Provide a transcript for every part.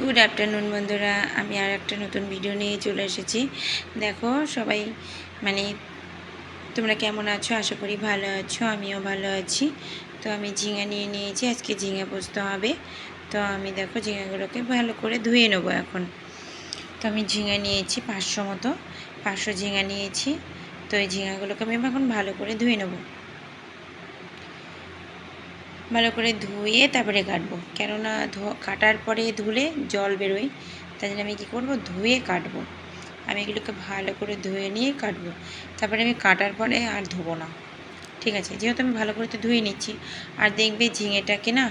Good afternoon বন্ধুরা। আমি আর একটা নতুন ভিডিও নিয়ে চলে এসেছি। দেখো, সবাই মানে তোমরা কেমন আছো? আশা করি ভালো আছো, আমিও ভালো আছি। তো আমি ঝিঙা নিয়ে নিয়েছি। আজকে ঝিঙা পোস্ত হবে। তো আমি দেখো, ঝিঙাগুলোকে ভালো করে ধুয়ে নেব এখন। তো আমি ঝিঙা নিয়েছি পাঁচশো মতো। পাঁচশো ঝিঙা নিয়েছি। তো এই ঝিঙাগুলোকে আমি এখন ভালো করে ধুয়ে নেব। ভালো করে ধুয়ে তারপরে কাটবো। কেননা কাটার পরে ধুলে জল বেরোয়। তাই জন্য আমি কী করব? ধুয়ে কাটবো। আমি এগুলোকে ভালো করে ধুয়ে নিয়ে কাটবো। তারপরে আমি কাটার পরে আর ধোবো না। ঠিক আছে? যেহেতু আমি ভালো করে তো ধুয়ে নিচ্ছি। আর দেখবে ঝিঙেটাকে না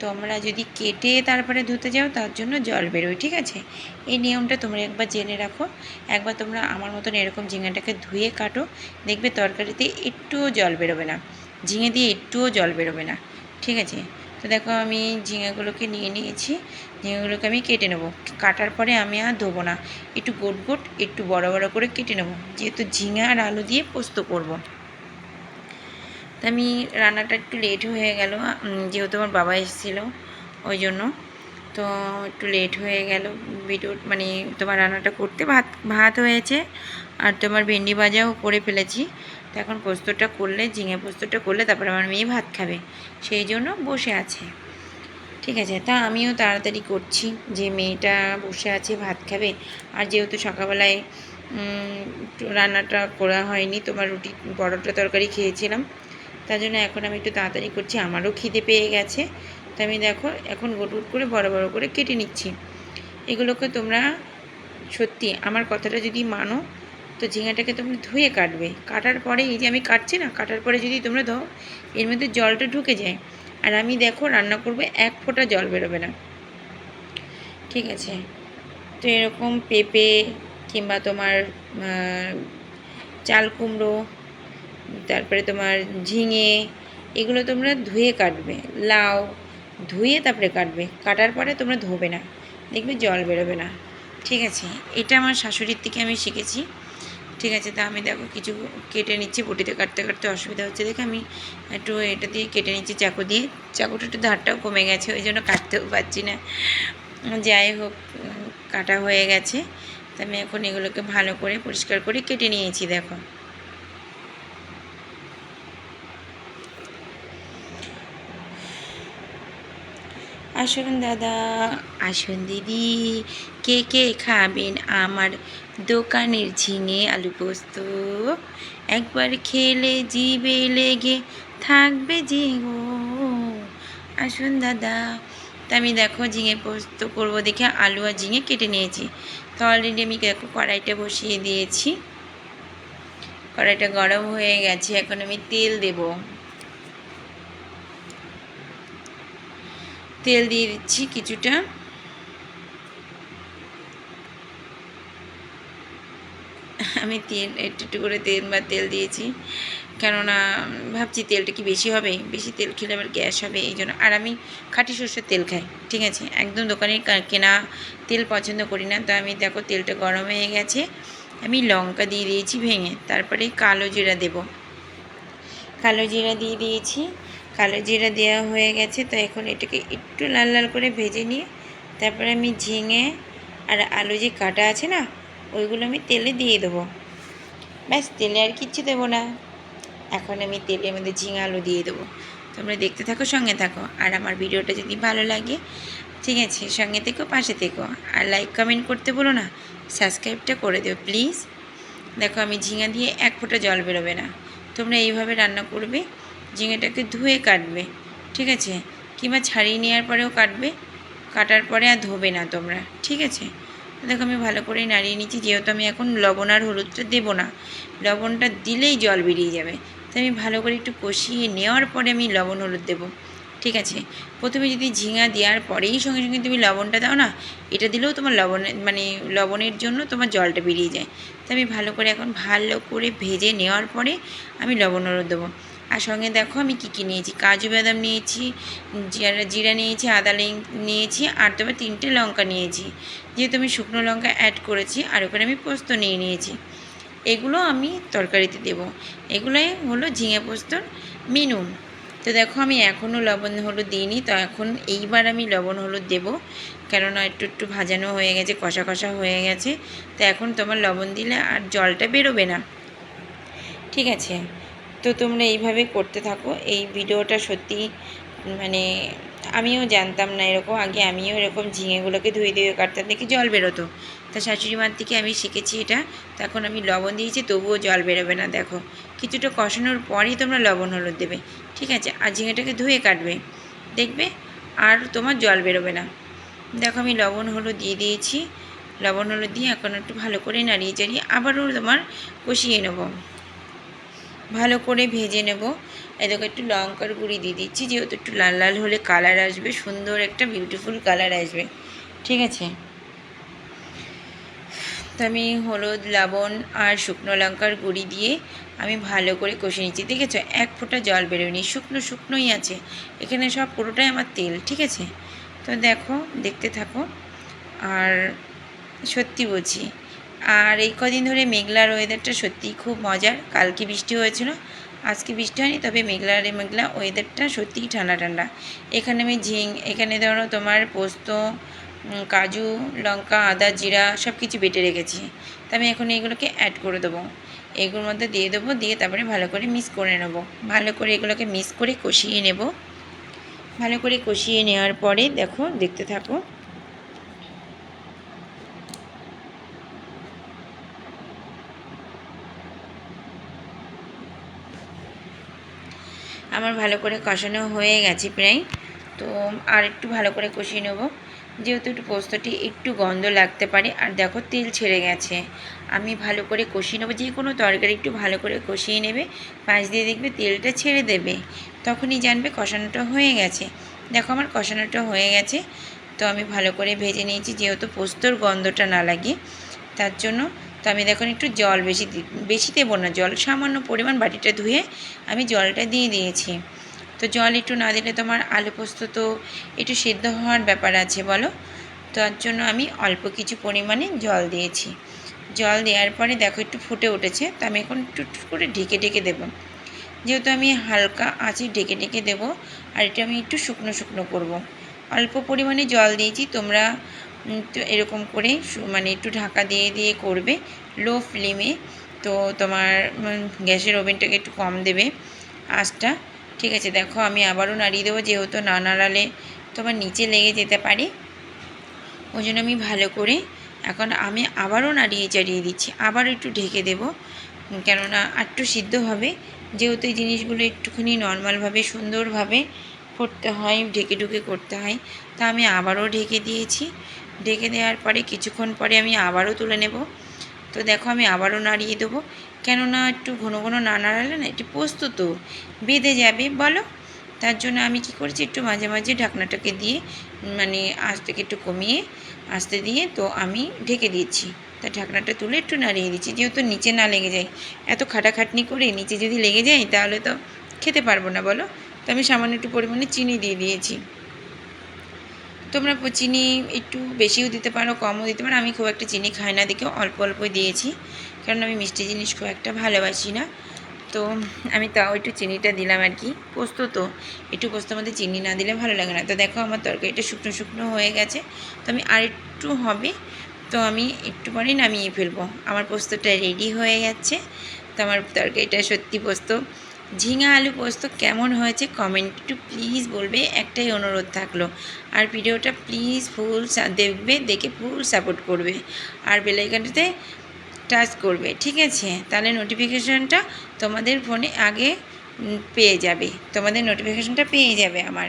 তোমরা যদি কেটে তারপরে ধুতে যাও, তার জন্য জল বেরোয়। ঠিক আছে? এই নিয়মটা তোমরা একবার জেনে রাখো। একবার তোমরা আমার মতন এরকম ঝিঙেটাকে ধুয়ে কাটো। দেখবে তরকারিতে একটুও জল বেরোবে না। ঝিঙে দিয়ে একটুও জল বেরোবে না। ঠিক আছে? তো দেখো আমি ঝিঙেগুলোকে নিয়ে নিয়েছি। ঝিঙেগুলোকে আমি কেটে নেব। কাটার পরে আমি আর ধোবো না। একটু গোট গোট, একটু বড় বড় করে কেটে নেব। যেহেতু ঝিঙে আর আলু দিয়ে পোস্ত করব। তা আমি রান্নাটা একটু লেট হয়ে গেল। যেহেতু আমার বাবা এসেছিল, ওই জন্য। তো একটু লেট হয়ে গেল। ভিডিও মানে তোমার রান্নাটা করতে ভাত ভাত হয়েছে। আর তোমার ভেন্ডি ভাজাও করে ফেলেছি। তো এখন পোস্তটা করলে, ঝিঙে পোস্তটা করলে তারপরে আমার মেয়ে ভাত খাবে। সেই জন্য বসে আছে। ঠিক আছে, তা আমিও তাড়াতাড়ি করছি যে মেয়েটা বসে আছে, ভাত খাবে। আর যেহেতু সকালবেলায় রান্নাটা করা হয়নি তোমার রুটি, পরোটা তরকারি খেয়েছিলাম। তার জন্য এখন আমি একটু তাড়াতাড়ি করছি, আমারও খিদে পেয়ে গেছে। তো আমি দেখো, এখন গোট গোট করে, বড় বড় করে কেটে নিচ্ছি। এগুলোকে তোমরা সত্যি আমার কথাটা যদি মানো তো ঝিঙাটাকে তোমরা ধুয়ে কাটবে। কাটার পরে এই যে আমি কাটছি না, কাটার পরে যদি তোমরা ধো, এর মধ্যে জলটা ঢুকে যায়। আর আমি দেখো রান্না করবে, এক ফোঁটা জল বেরোবে না। ঠিক আছে? তো এরকম পেঁপে কিংবা তোমার চাল কুমড়ো, তারপরে তোমার ঝিঙে, এগুলো তোমরা ধুয়ে কাটবে। লাউ, ধুয়ে তারপরে কাটবে। কাটার পরে তোমরা ধোবে না। দেখবে জল বেরোবে না। ঠিক আছে? এটা আমার শাশুড়ির থেকে আমি শিখেছি। ঠিক আছে, তা আমি দেখো কিছু কেটে নিচ্ছি, বটিতে কাটতে কাটতে অসুবিধা হচ্ছে। দেখে আমি একটু এটা দিয়ে কেটে নিচ্ছি চাকু দিয়ে। চাকুটা একটু ধারটাও কমে গেছে, ওই জন্য কাটতেও পারছি না। যাই হোক কাটা হয়ে গেছে। তা আমি এখন এগুলোকে ভালো করে পরিষ্কার করে কেটে নিয়েছি, দেখো। আসুন দাদা, আসুন দিদি। কে কে খাবেন? আমার দোকানের ঝিঙে আলু পোস্ত। একবার খেলে জিবে লেগে থাকবে যে গো। আসুন দাদা। তা আমি দেখো ঝিঙে পোস্ত করব দেখে আলু আর ঝিঙে কেটে নিয়েছি। তো অলরেডি আমি দেখো কড়াইটা বসিয়ে দিয়েছি। কড়াইটা গরম হয়ে গেছে, এখন আমি তেল দেবো। তেল দিয়ে দিচ্ছি কিছুটা। আমি তেল, একটু একটু করে তেল বা তেল দিয়েছি। কেননা, ভাবছি তেলটা কি বেশি হবে? বেশি তেল খেলে আবার গ্যাস হবে, এই জন্য। আর আমি খাঁটি সর্ষের তেল খাই, ঠিক আছে? একদম দোকানের কেনা তেল পছন্দ করি না। তো আমি, দেখো, তেলটা গরম হয়ে গেছে। আমি লঙ্কা দিয়ে দিয়েছি ভেঙে। তারপরে কালো জিরা দেব। কালো জিরা দিয়ে দিয়েছি। কালো জিরা দেওয়া হয়ে গেছে, তো এখন এটাকে একটু লাল লাল করে ভেজে নিয়ে তারপরে আমি ঝিঙে আর আলু যে কাটা আছে না, ওইগুলো আমি তেলে দিয়ে দেবো। ব্যাস, তেলে আর কিচ্ছু দেবো না। এখন আমি তেলের মধ্যে ঝিঙে আলু দিয়ে দেবো। তোমরা দেখতে থাকো, সঙ্গে থাকো। আর আমার ভিডিওটা যদি ভালো লাগে, ঠিক আছে, সঙ্গে থেকো, পাশে থেকো। আর লাইক কমেন্ট করতে বলো না সাবস্ক্রাইবটা করে দেবো প্লিজ দেখো, আমি ঝিঙা দিয়ে এক ফোঁটা জল বেরোবে না। তোমরা এইভাবে রান্না করবে ঝিঙেটাকে ধুয়ে কাটবে, ঠিক আছে? কিংবা ছাড়িয়ে নেওয়ার পরেও কাটবে, কাটার পরে আর ধোবে না তোমরা, ঠিক আছে? দেখো আমি ভালো করে নাড়িয়ে নিচ্ছি, যেহেতু আমি এখন লবণ আর হলুদটা দেবো না, লবণটা দিলেই জল বেরিয়ে যাবে। তো আমি ভালো করে একটু কষিয়ে নেওয়ার পরে আমি লবণ হলুদ দেবো, ঠিক আছে? প্রথমে যদি ঝিঙা দেওয়ার পরেই সঙ্গে সঙ্গে তুমি লবণটা দাও না, এটা দিলেও তোমার লবণের মানে লবণের জন্য তোমার জলটা বেরিয়ে যায়। তো আমি ভালো করে এখন ভালো করে ভেজে নেওয়ার পরে আমি লবণ হলুদ দেবো। আর সঙ্গে দেখো আমি কী কী নিয়েছি? কাজু বাদাম নিয়েছি, জিরা জিরা নিয়েছি, আদা নিয়েছি, আর তোমার তিনটে লঙ্কা নিয়েছি। যেহেতু আমি শুকনো লঙ্কা অ্যাড করেছি, আর ওখানে আমি পোস্ত নিয়ে নিয়েছি। এগুলো আমি তরকারিতে দেব। এগুলোই হলো ঝিঙে পোস্তর মেনু তো দেখো আমি এখনও লবণ হলুদ দিইনি, তো এখন এইবার আমি লবণ হলুদ দেবো। কেননা একটু একটু ভাজানো হয়ে গেছে, কষা কষা হয়ে গেছে। তো এখন তোমার লবণ দিলে আর জলটা বেরোবে না। ঠিক আছে? তো তোমরা এইভাবে করতে থাকো। এই ভিডিওটা সত্যি মানে আমিও জানতাম না এরকম। আগে আমিও এরকম ঝিঙেগুলোকে ধুয়ে ধুয়ে কাটতাম। দেখি জল বেরোতো। তা শাশুড়ি মার থেকে আমি শিখেছি এটা। তখন আমি লবণ দিয়েছি, তবুও জল বেরোবে না, দেখো। কিছুটা কষানোর পরেই তোমরা লবণ, হলুদ দেবে। ঠিক আছে? আর ঝিঙেটাকে ধুয়ে কাটবে। দেখবে? আর তোমার জল বেরোবে না। দেখো আমি লবণ, হলুদ দিয়ে দিয়েছি। লবণ, হলুদ দিয়ে এখন একটু ভালো করে নাড়িয়ে, চাড়িয়ে আবারও তোমার কষিয়ে নেব। ভালো করে ভেজে নেব। এদিকে একটু লঙ্কার গুঁড়ি দিয়ে দিচ্ছি, যেহেতু একটু লাল লাল হলে কালার আসবে, সুন্দর একটা বিউটিফুল কালার আসবে। ঠিক আছে? তো আমি হলুদ, লবণ আর শুকনো লঙ্কার গুঁড়ি দিয়ে আমি ভালো করে কষে নিচ্ছি। দেখেছ? এক ফোঁটা জল বেরোয়নি, শুকনো শুকনোই আছে। এখানে সব পুরোটাই আমার তেল, ঠিক আছে? তো দেখো, দেখতে থাকো। আর সত্যি বলছি আর এই কদিন ধরে মেঘলার ওয়েদারটা সত্যিই খুব মজার। কালকে বৃষ্টি হয়েছিল, আজকে বৃষ্টি হয়নি, তবে মেঘলার মেঘলা ওয়েদারটা সত্যিই ঠান্ডা ঠান্ডা। এখানে আমি ঝিং এখানে ধরো তোমার পোস্ত কাজু, লঙ্কা, আদা, জিরা সব কিছু বেটে রেখেছি। তা আমি এখন এইগুলোকে অ্যাড করে দেবো। এগুলোর মধ্যে দিয়ে দেবো, দিয়ে তারপরে ভালো করে মিক্স করে নেব। ভালো করে এগুলোকে মিক্স করে কষিয়ে নেব। ভালো করে কষিয়ে নেওয়ার পরে দেখো, দেখতে থাকো। আমার ভালো করে কষানো হয়ে গেছে প্রায়। তো আর একটু ভালো করে কষিয়ে নেব। যেহেতু একটু পোস্তটি একটু গন্ধ লাগতে পারে, আর দেখো তেল ছেড়ে গেছে। আমি ভালো করে কষিয়ে নেব, যে কোনো তরকারি একটু ভালো করে কষিয়ে নেবে পাঁচ দিয়ে দেখবে তেলটা ছেড়ে দেবে। তখনই জানবে কষানোটা হয়ে গেছে। দেখো আমার কষানোটা হয়ে গেছে। তো আমি ভালো করে ভেজে নিয়েছি, যেহেতু পোস্তর গন্ধটা না লাগে, তার জন্য তো আমি দেখুন একটু জল বেশি বেশি দেবো না, জল, সামান্য পরিমাণ বাটিটা ধুয়ে আমি জলটা দিয়ে দিয়েছি। তো জল একটু না দিলে তোমার আলু পোস্ত তো একটু সিদ্ধ হওয়ার ব্যাপার আছে বলো? তার জন্য আমি অল্প কিছু পরিমাণে জল দিয়েছি। জল দেওয়ার পরে দেখো একটু ফুটে উঠেছে, তো আমি এখন একটু করে ঢেকে ঢেকে দেবো। যেহেতু আমি হালকা আঁচে ঢেকে ঢেকে দেবো, আর এটা আমি একটু শুকনো শুকনো করব। অল্প পরিমাণে জল দিয়েছি, তোমরা তো এরকম করে মানে একটু ঢাকা দিয়ে দিয়ে করবে। লো ফ্লেমে, তো তোমার গ্যাসের ওভেনটাকে একটু কম দেবে আঁচটা। ঠিক আছে, দেখো আমি আবারও নাড়িয়ে দেবো, যেহেতু না নাড়ালে তোমার নিচে লেগে যেতে পারে। ওই জন্য আমি ভালো করে এখন আমি আবারও নাড়িয়ে চাড়িয়ে দিচ্ছি। আবার একটু ঢেকে দেব, কেননা একটু সিদ্ধ হবে। যেহেতু এই জিনিসগুলো একটুখানি নর্মালভাবে, সুন্দরভাবে করতে হয়, ঢেকে ঢুকে করতে হয়, তা আমি আবারও ঢেকে দিয়েছি। ঢেকে দেওয়ার পরে কিছুক্ষণ পরে আমি আবারও তুলে নেব। তো দেখো আমি আবারও নাড়িয়ে দেবো। কেননা একটু ঘন ঘন না নাড়ালে না একটু পোস্ত তো বেঁধে যাবে, বলো? তার জন্য আমি কি করেছি, একটু মাঝে মাঝে ঢাকনাটাকে দিয়ে মানে আঁচটাকে একটু কমিয়ে আস্তে দিয়ে তো আমি ঢেকে দিয়েছি। তা ঢাকনাটা তুলে একটু নাড়িয়ে দিচ্ছি, যেহেতু নিচে না লেগে যায়। এত খাটাখাটনি করে নিচে যদি লেগে যায় তাহলে তো খেতে পারব না, বলো? তো আমি সামান্য একটু পরিমাণে চিনি দিয়ে দিয়েছি। তোমরা চিনি একটু বেশিও দিতে পারো, কমও দিতে পারো। আমি খুব একটা চিনি খাই না, দেখে অল্প অল্পই দিয়েছি। কারণ আমি মিষ্টি জিনিস খুব একটা ভালোবাসি না। তো আমি তাও একটু চিনিটা দিলাম আর কি। পোস্ত তো, একটু পোস্ত মধ্যে চিনি না দিলে ভালো লাগে না। তো দেখো আমার তরকারিটা শুকনো শুকনো হয়ে গেছে। তো আমি আর একটু হবে, তো আমি একটু পরে নামিয়ে ফেলব। আমার পোস্তটা রেডি হয়ে যাচ্ছে। তো আমার তরকারিটা সত্যি পোস্ত। ঝিঙা আলু পোস্ত কেমন হয়েছে কমেন্ট একটু প্লিজ বলবে, একটাই অনুরোধ থাকল। আর ভিডিওটা প্লিজ ফুল দেখবে, দেখে ফুল সাপোর্ট করবে। আর বেলাইকানটাতে টাচ করবে, ঠিক আছে? তাহলে নোটিফিকেশানটা তোমাদের ফোনে আগে পেয়ে যাবে। তোমাদের নোটিফিকেশানটা পেয়ে যাবে আমার,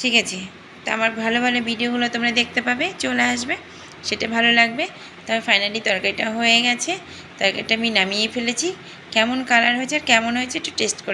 ঠিক আছে? তো আমার ভালো ভালো ভিডিওগুলো তোমরা দেখতে পাবে, চলে আসবে, সেটা ভালো লাগবে। তবে ফাইনালি তরকারিটা হয়ে গেছে, তরকারিটা আমি নামিয়ে ফেলেছি। কেমন কালার হয়েছে আর কেমন হয়েছে একটু টেস্ট করে